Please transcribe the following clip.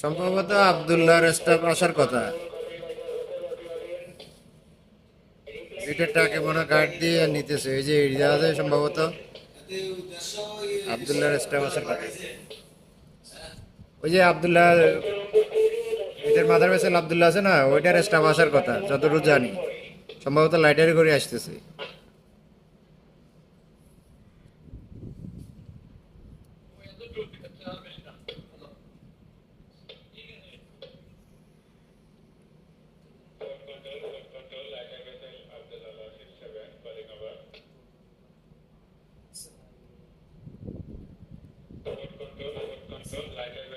সম্ভবত আবদুল্লাহর স্টাফ আসার কথা। লিটারটাকে মনে গার্ড দিয়ে নিতেছে, এই যে এরিয়া সম্ভবত আবদুল্লাহর স্টাফ আসার কথা। ওই যে আবদুল্লাহ এটার মাথার পেছনে আবদুল্লাহ আছে না, ওইটার স্টাফ আসার কথা, যতটুকু জানি। সম্ভবত লাইটারি করে আসতেছে। so delighted